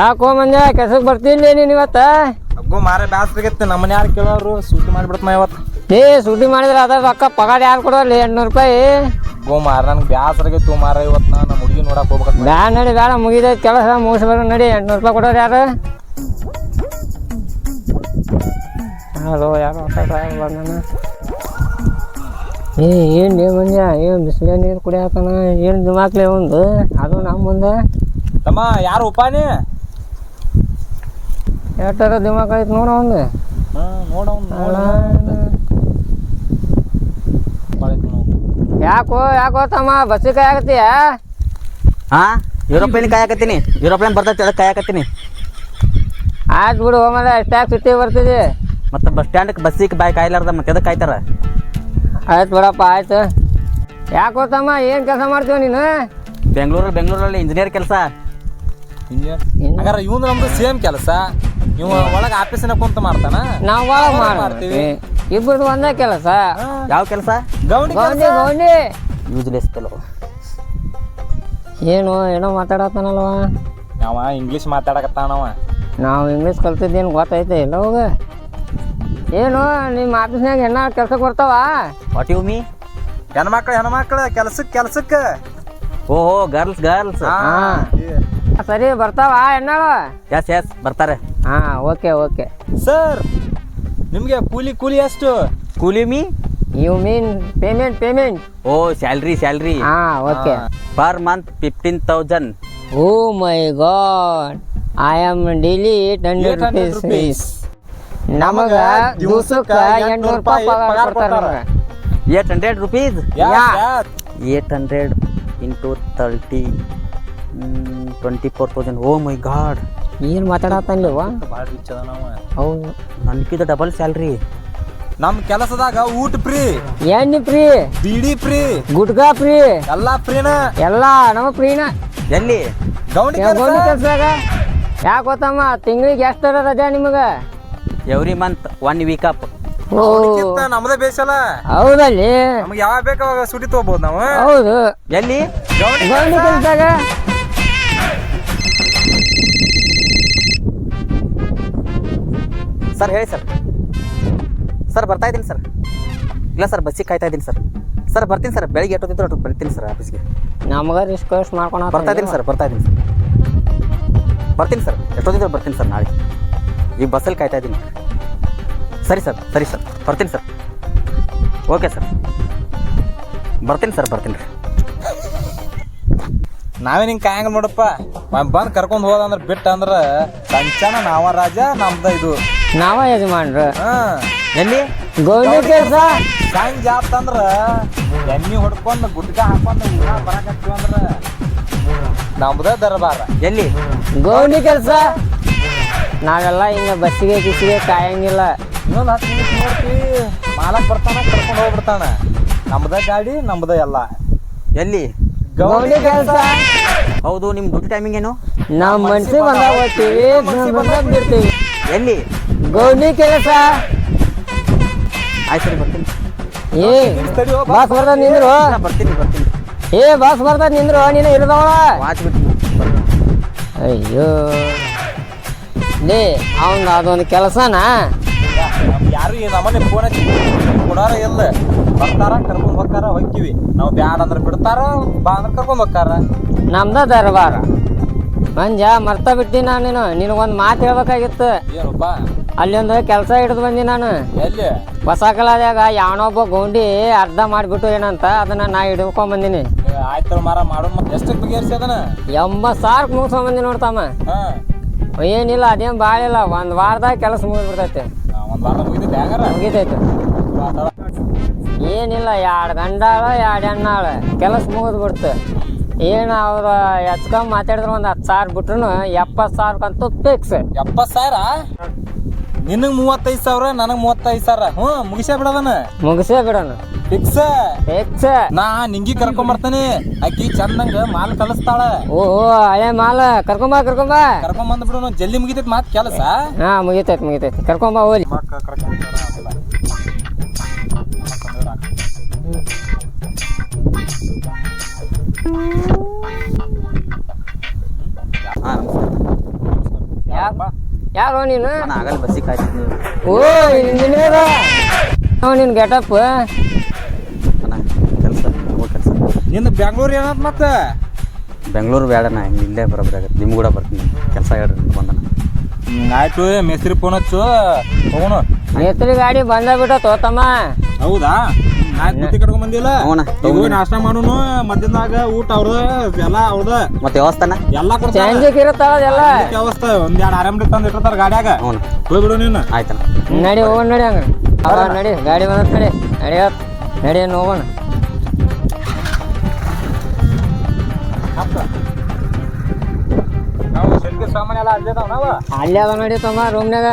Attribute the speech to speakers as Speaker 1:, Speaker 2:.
Speaker 1: ಯಾಕೋ ಮಂಜ ಕೆಲ್ಸಕ್ಕೆ ಬರ್ತೀನಿ ನೀನು ಇವತ್ತ
Speaker 2: ಅಗ್ಗೋ ಮಾರ ಬ್ಯಾಸ್ರಿಗತ್ತೆ ನಮ್ಮನೆ ಯಾರು ಕೇಳೋರು? ಸೂಟಿ ಮಾಡಿಬಿಡ್ತನ ಇವತ್ತು.
Speaker 1: ಏ ಸೂಟಿ ಮಾಡಿದ್ರೆ ಅದ್ರ ರೊಕ್ಕ ಪಗಾರ ಯಾರು ಕೊಡೋಲ್ಲ ಎಂಟ್ನೂರು ರೂಪಾಯಿ.
Speaker 2: ಗೋ ಮಾರ ನನ್ಗೆ ಬ್ಯಾಸ್ರಾಗೈತು ಮಾರ ಇವತ್ತು. ನಾ ನಮ್ಮ ಹುಡುಗಿ ನೋಡಕ್ಕೆ ಹೋಗ್ಬೇಕು
Speaker 1: ಬ್ಯಾಡ ನಡಿ ಬೇಡ ಮುಗಿದೈತೆ ಕೆಲಸ. ಮುಗಿಸ್ಬೇಕು ನಡಿ ಎಂಟ್ನೂರು ರೂಪಾಯಿ ಕೊಡೋರು ಯಾರು? ಹಲೋ ಯಾರು ಬಂದನ? ಏ ಏನು ನೀ ಮಂಜ ಏನು ಬಿಸಿಲ ನೀರು ಕುಡಿಯಾಕನ? ಏನು ದಿಮಾಕ್ಲೆ ಒಂದು? ಅದು ನಮ್ಮ ಮುಂದೆ.
Speaker 2: ತಮ್ಮ ಯಾರು ಉಪಾನಿ?
Speaker 1: ಎಷ್ಟಾರ ದಿಮಾಕ್ ಐತೆ ನೋಡ ಒಂದು ಯಾಕೋ ಯಾಕೋ ತಮ್ಮ ಬಸ್ಸಿಗೆ ಕಾಯಕತ್ತೀಯ
Speaker 3: ಹಾ ಯುರೋಪ್ಲೇನ್ ಕಾಯಕತ್ತೀನಿ ಯುರೋಪ್ಲೇನ್ ಬರ್ತೈತಿ ಅದಕ್ಕೆ ಕಾಯಕತ್ತೀನಿ
Speaker 1: ಆಯ್ತು ಬಿಡು ಹೋಮದ ಎಷ್ಟಾಗಿ ಸುಟ್ಟಿ ಬರ್ತಿದೆ.
Speaker 3: ಮತ್ತೆ ಬಸ್ ಸ್ಟ್ಯಾಂಡ್ ಬಸ್ಸಿಗೆ ಬಾಯ್ ಕಾಯ್ಲಾರ್ದ ಮತ್ತೆ ಎದಕ್ಕೆ ಕಾಯ್ತಾರ?
Speaker 1: ಆಯ್ತು ಬಿಡಪ್ಪ ಆಯ್ತು. ಯಾಕೋ ತಮ್ಮ ಏನು ಕೆಲಸ ಮಾಡ್ತೀವ ನೀನು?
Speaker 3: ಬೆಂಗಳೂರಲ್ಲಿ ಬೆಂಗಳೂರಲ್ಲಿ ಇಂಜಿನಿಯರ್ ಕೆಲಸ.
Speaker 2: ಇಂಜಿನಿಯರ್ ಇವನು ನಮ್ದು ಸೇಮ್ ಕೆಲಸ. ಇವ ಒಳಗ ಆಫೀಸಿನ ಕುಂತ ಮಾಡ್ತಾನ?
Speaker 1: ನಾವು ಒಳಗೆ
Speaker 2: ಮಾಡ್ತೀವಿ.
Speaker 1: ಇಬ್ಬರದು ಒಂದೇ ಕೆಲಸ.
Speaker 3: ಯಾವ ಕೆಲಸ?
Speaker 2: ಗೌಂಡಿ
Speaker 1: ಗೌಂಡಿ ಗೌಂಡಿ.
Speaker 3: ಯೂಸ್ಲೆಸ್ ಕೆಲವು
Speaker 1: ಏನು ಏನೋ ಮಾತಾಡತ್ತಾನಲ್ವ
Speaker 2: ಅವ ಇಂಗ್ಲೀಷ್ ಮಾತಾಡಕತ್ತಾನವ
Speaker 1: ನಾವು ಇಂಗ್ಲೀಷ್ ಕಲ್ತಿದ್ದೇನು ಗೊತ್ತೈತೆ ಇಲ್ಲ ಏನು ನಿಮ್ಮ ಆಫೀಸ್ನಾಗ ಹೆಣ್ಣ ಕೆಲ್ಸಕ್ಕೆ ಬರ್ತಾವ?
Speaker 3: ವಾಟ್ ಯು ಮೀ
Speaker 2: ಹೆಣ್ಮಕ್ಳು ಹೆಣ್ಮಕ್ಳು ಕೆಲ್ಸಕ್ಕೆ ಕೆಲ್ಸಕ್ಕೆ
Speaker 3: ಓಹೋ ಗರ್ಲ್ಸ್ ಗರ್ಲ್ಸ್
Speaker 1: ಸರಿ ಬರ್ತಾವ ಹೆಣ್ಣಾಳು?
Speaker 3: ಎಸ್ ಎಸ್ ಬರ್ತಾರೆ.
Speaker 1: ಹಾಂ ಓಕೆ ಓಕೆ.
Speaker 2: ಸರ್ ನಿಮಗೆ ಕೂಲಿ ಕೂಲಿ ಎಷ್ಟು
Speaker 3: ಕೂಲಿ me?
Speaker 1: You mean payment payment.
Speaker 3: Oh salary salary.
Speaker 1: ಹಾಂ okay.
Speaker 3: Per month fifteen thousand.
Speaker 1: Oh my God. I am daily eight hundred
Speaker 2: 800
Speaker 1: rupees.
Speaker 2: Fees
Speaker 1: ನಮಗ ದಿವಸಕ್ಕೆ ಎಂಟ್ನೂರು ರೂಪಾಯಿ ಪಗಾರ ಕೊಡ್ತಾರೆ
Speaker 3: eight hundred rupees?
Speaker 1: Yeah.
Speaker 3: Eight hundred into thirty twenty four thousand. Oh my God.
Speaker 1: ಏನು ಮಾತಾಡತ್ತಲ್ಲವ
Speaker 2: ಭಾಳ ರಿಚ್ ಅದ ನಾವ.
Speaker 1: ಹೌದು.
Speaker 3: ನನಗಿದ ಡಬಲ್ ಸ್ಯಾಲ್ರಿ
Speaker 2: ನಮ್ ಕೆಲಸದಾಗ ಊಟ ಫ್ರೀ
Speaker 1: ಎಣ್ಣೆ ಫ್ರೀ
Speaker 2: ಬಿಡಿ ಫ್ರೀ
Speaker 1: ಗುಟ್ಕಾ ಫ್ರೀ
Speaker 2: ಎಲ್ಲಾ ಫ್ರೀನ
Speaker 1: ಎಲ್ಲ ನಮ್ಮ ಫ್ರೀನ
Speaker 3: ಎಲ್ಲಿ?
Speaker 2: ಗೌಂಡಿ
Speaker 1: ಕೆಲಸದಾಗ? ಯಾಕೆ ಗೊತ್ತಮ್ಮ? ತಿಂಗಳಿಗೆ ಎಷ್ಟರ ರಜಾ ನಿಮಗೆ?
Speaker 3: Every month one week up
Speaker 2: ನಮ್ದೇ ಬೇಸಲ್ಲ
Speaker 1: ಹೌದಲ್ಲಿ.
Speaker 2: ನಮ್ಗೆ ಯಾವಾಗ ಬೇಕಾವಾಗ ಸುಟಿ ತಗೋಬಹುದು ನಾವು.
Speaker 1: ಹೌದು.
Speaker 3: ಎಲ್ಲಿ?
Speaker 2: ಗೌಂಡಿ
Speaker 1: ಕೆಲ್ಸದಾಗ?
Speaker 3: ಸರ್ ಹೇಳಿ ಸರ್. ಸರ್ ಬರ್ತಾ ಇದ್ದೀನಿ ಸರ್. ಇಲ್ಲ ಸರ್ ಬಸ್ಸಿಗೆ ಕಾಯ್ತಾ ಇದ್ದೀನಿ ಸರ್. ಸರ್ ಬರ್ತೀನಿ ಸರ್. ಬೆಳಿಗ್ಗೆ ಎಷ್ಟೊತ್ತಿದ್ರು ಅಷ್ಟು ಬರ್ತೀನಿ ಸರ್ ಆಫೀಸ್ಗೆ.
Speaker 1: ನಮಗೆ ರಿಕ್ವೆಸ್ಟ್ ಮಾಡ್ಕೊಳ
Speaker 3: ಬರ್ತಾ ಇದ್ದೀನಿ ಸರ್ ಬರ್ತಾ ಇದ್ದೀನಿ ಸರ್. ಬರ್ತೀನಿ ಸರ್. ಎಷ್ಟೊತ್ತಿದ್ರು ಬರ್ತೀನಿ ಸರ್ ನಾಳೆ. ಈ ಬಸ್ಸಲ್ಲಿ ಕಾಯ್ತಾ ಇದ್ದೀನಿ. ಸರಿ ಸರ್ ಸರಿ ಸರ್. ಬರ್ತೀನಿ ಸರ್. Okay sir. ಬರ್ತೀನಿ ಸರ್ ಬರ್ತೀನಿ ರೀ.
Speaker 2: ನಾವೇ ನಿಂಗೆ ಕಾಯಂಗ ನೋಡಪ್ಪ. ಬಂದು ಕರ್ಕೊಂಡು ಹೋದ ಬಿಟ್ಟು ಬಿಟ್ಟ ಸಂಚನ ನಾವ ರಾಜ ನಮ್ದ ಇದು.
Speaker 1: ನಾವ ಯಜಮಾನ್ರು.
Speaker 2: ಹಾ.
Speaker 3: ಎಲ್ಲಿ?
Speaker 1: ಗೋಣಿ ಕೆಲಸ.
Speaker 2: ಸಂಜೆ ಆತಂದ್ರ ಎಣ್ಣಿ ಹೊಡ್ಕೊಂಡು ಗುಟ್ಕ ಹಾಕೊಂಡು ಊರ ಬರಾಕತ್ತೀವಿ ಅಂದ್ರ ನಮ್ದ ದರ್ಬಾರ.
Speaker 3: ಎಲ್ಲಿ?
Speaker 1: ಗೋಣಿ ಕೆಲಸ. ನಾವೆಲ್ಲ ಹಿಂಗ ಬಸ್ಸಿಗೆ ಗಿಸ್ಸಿಗೆ ಕಾಯಂಗಿಲ್ಲ.
Speaker 2: ಇನ್ನೊಂದು ಹತ್ತು ನಿಮಿಷ ನೋಡ್ತಿ ಮಾಲಕ್ ಬರ್ತಾನ ಕರ್ಕೊಂಡು ಹೋಗ್ಬಿಡ್ತಾನ. ನಮ್ದ ಗಾಡಿ ನಮ್ದ ಎಲ್ಲ.
Speaker 3: ಎಲ್ಲಿ?
Speaker 1: ಗೋಣಿ ಕೆಲಸ.
Speaker 3: ಹೌದು ನಿಮ್ಮ ಡ್ಯೂಟಿ ಟೈಮಿಂಗ್ ಏನು?
Speaker 1: ನಾವ್ ಮನ್ಸಿಗೆ ಬಂದಾಗ ಹೋಗ್ತೀವಿ ಬಂದಾಗ ಬಿಡ್ತೀವಿ.
Speaker 3: ಎಲ್ಲಿ?
Speaker 1: ಗೋಣಿ ಕೆಲಸ.
Speaker 3: ಆಯ್ತು ಸರಿ ಬರ್ತೀನಿ.
Speaker 1: ಏ ಬಾಸ್ ಬರ್ದ ನಿಂದ್ರು.
Speaker 3: ಬರ್ತೀನಿ ಬರ್ತೀನಿ.
Speaker 1: ಏ ಬಾಸ್ ಬರ್ದ ನಿಂದ್ರು ನೀನು ಇಲ್ದವಳ
Speaker 3: ವಾಚ್ ಬಿಡ್ತೀನಿ
Speaker 1: ಅಯ್ಯೋ. ಲೇ ಅವನ್ ಅದೊಂದು ಕೆಲಸನಾ?
Speaker 2: ಯಾರು ಈ ನಮ್ಮನೆ ಫೋನ್ ಹಚ್ಚಿ ಕೊಡಾರ ಇಲ್ಲ. ಬರ್ತಾರ ಕರ್ಕೊಂಡ್ ಹೋಗ್ತಾರ ಹೊಕ್ಕಿವಿ. ನಾವು ಬ್ಯಾಡ ಅಂದ್ರೆ ಬಿಡ್ತಾರ ಬಾ ಅಂದ್ರೆ ಕರ್ಕೊಂಡ್ ಹೋಗ್ತಾರ
Speaker 1: ನಮ್ದ ದರ್ಬಾರ. ಮಂಜ ಮರ್ತ ಬಿಟ್ಟಿ ನಾನು. ನೀನು ನಿನಗೊಂದು ಮಾತು ಹೇಳ್ಬೇಕಾಗಿತ್ತು.
Speaker 2: ಏನಪ್ಪ
Speaker 1: ಅಲ್ಲಿ ಒಂದು ಕೆಲಸ ಹಿಡಿದು ಬಂದಿ ನಾನು.
Speaker 2: ಎಲ್ಲಿ?
Speaker 1: ಹೊಸ ಕಲಾದಾಗ ಯಾವನೊಬ್ಬ ಗೌಂಡಿ ಅರ್ಧ ಮಾಡಿಬಿಟ್ಟು ಏನಂತ ಅದನ್ನ ನಾ ಹಿಡ್ಕೊಂಡ್ ಬಂದಿನಿ.
Speaker 2: ಆಯ್ತು ಮಾರ ಮಾಡೋಣ ಎಷ್ಟಕ್ಕೆ ಬಗೆಹರಿಸಿ ಅದನ್ನ?
Speaker 1: ಎಂಬತ್ತು ಸಾವಿರ ಮುಗಿಸ್ಕೊಂಡ್ ಬಂದಿ ನೋಡ್ತಮ್ಮ ಏನಿಲ್ಲ ಅದೇನು ಭಾಳ ಇಲ್ಲ. ಒಂದು ವಾರದಾಗ ಕೆಲಸ ಮುಗಿದ್ಬಿಡ್ತೈತೆ.
Speaker 2: ಒಂದ್
Speaker 1: ಮುಗಿತೈತೆ ಏನಿಲ್ಲ ಎರಡು ಗಂಡಾಳ ಎರಡು ಹೆಣ್ಣಾಳ ಕೆಲಸ ಮುಗಿದ್ಬಿಡ್ತು. ಏನು ಅವ್ರು ಹೆಚ್ಕೊಂಡ್ ಮಾತಾಡಿದ್ರು ಒಂದು ಹತ್ತು ಸಾವಿರ ಬಿಟ್ರು ಎಪ್ಪತ್ತು ಸಾವಿರಕ್ಕಂತೂ ಫಿಕ್ಸ್
Speaker 2: ಎಪ್ಪತ್ ಸಾವಿರ ನಿನಗ್ ಮೂವತ್ತೈದು ಸಾವಿರ ನನಗ್ ಮೂವತ್ತೈದು ಸಾವಿರ. ಹ್ಞೂ ಮುಗಿಸೇ ಬಿಡದನ
Speaker 1: ಮುಗಿಸೇ ಬಿಡೋಣ
Speaker 2: ಫಿಕ್ಸ್
Speaker 1: ಫಿಕ್ಸ್
Speaker 2: ನಾ ನಿಂಗಿ ಕರ್ಕೊಂಡ್ ಬರ್ತಾನೆ. ಅಕ್ಕಿ ಚಂದಂಗ ಮಾಲ್ ಕಲಿಸ್ತಾಳ.
Speaker 1: ಓಹೋ ಅಯ್ಯ ಮಾಲ್. ಕರ್ಕೊಂಬ ಕರ್ಕೊಂಬಾ
Speaker 2: ಕರ್ಕೊಂಡ್ ಬಂದ್ ಬಿಡು ಜಲ್ದಿ ಮುಗಿತೈತಿ ಮಾತ್ ಕೆಲಸ.
Speaker 1: ಹಾ ಮುಗಿತೈತಿ ಮುಗಿತೈತಿ. ಕರ್ಕೊಂಬಾ ಹೋಲಿ
Speaker 3: ಹಾಂ
Speaker 1: ಯಾರು ನೀನು?
Speaker 3: ನಾನು ಆಗಲ್ಲ ಬಸ್ಸಿಗೆ ಕಾಯ್ತಿದ್ದೆ
Speaker 1: ಓ ಇಂಜಿನಿಯರ್ ಅವ ನಿನ್ನ ಗೆಟಪ್
Speaker 3: ಅಣ್ಣ ಕೆಲಸ ಹೋಗೋ ಕೆಲಸ.
Speaker 2: ನಿನ್ನ ಬೆಂಗ್ಳೂರ್ ಏನಂತ ಮತ್ತೆ?
Speaker 3: ಬೆಂಗಳೂರು ಬೇಡ ನಾ ಇಲ್ಲೇ ಬರಬೇಕಾಗತ್ತೆ. ನಿಮ್ಗೆ ನಿಮ್ಮ ಕೂಡ ಬರ್ತೀನಿ. ಕೆಲಸ ಹೇಳ್ರಿ ಬಂದನ
Speaker 2: ಹ್ಮ್, ಆಯ್ತು ಮೇಸ್ತ್ರಿ ಫೋನ್ ಹಚ್ಚು. ಹೋಗೋಣ
Speaker 1: ಮೇಸ್ತ್ರಿ ಗಾಡಿ ಬಂದ ಬಿಟ್ಟ ತೋತಮ್ಮ.
Speaker 2: ಹೌದಾ? ಕಟ್ಕೊಂಡ್ ಬಂದಿಲ್ಲ. ಹೋಗಿ ನಾಷ್ಟಾ ಮಾಡೋನು ಮಧ್ಯಾಹ್ನದಾಗ ಊಟ ಅವ್ರದ ಎಲ್ಲ ಅವ್ರದ
Speaker 3: ಮತ್ತೆ ವ್ಯವಸ್ಥಾನ?
Speaker 2: ಎಲ್ಲ ಕೊಡ್ತಾರ.
Speaker 1: ಚೇಂಜಿಗೆ
Speaker 2: ವ್ಯವಸ್ಥೆ. ಒಂದ್ ಎರಡು ಆರಾಮ್ ತಂದು ಇಟ್ಟಿರ್ತಾರ ಗಾಡ್ಯಾಗ.
Speaker 3: ಹ್ಞೂ
Speaker 2: ಹೋಗ್ಬಿಡು ನೀನು.
Speaker 3: ಆಯ್ತನ
Speaker 1: ನಡಿ ಹೋಗೋಣ ನಡಿ ಹಂಗ ಅವ ನಡಿ ಗಾಡಿ ಬಂದ ನಡಿ. ನಡಿ. ನಡಿ ಹೋಗೋಣ.
Speaker 2: ನಾವು ಶೆಲ್ಕಿ ಸಾಮಾನ್ ಎಲ್ಲ ಅಲ್ಲೇ ಅದಾವ ನಾವ?
Speaker 1: ಅಲ್ಲೇ ಅದ ನಡಿ ತಮ್ಮ ರೂಮ್ನಾಗ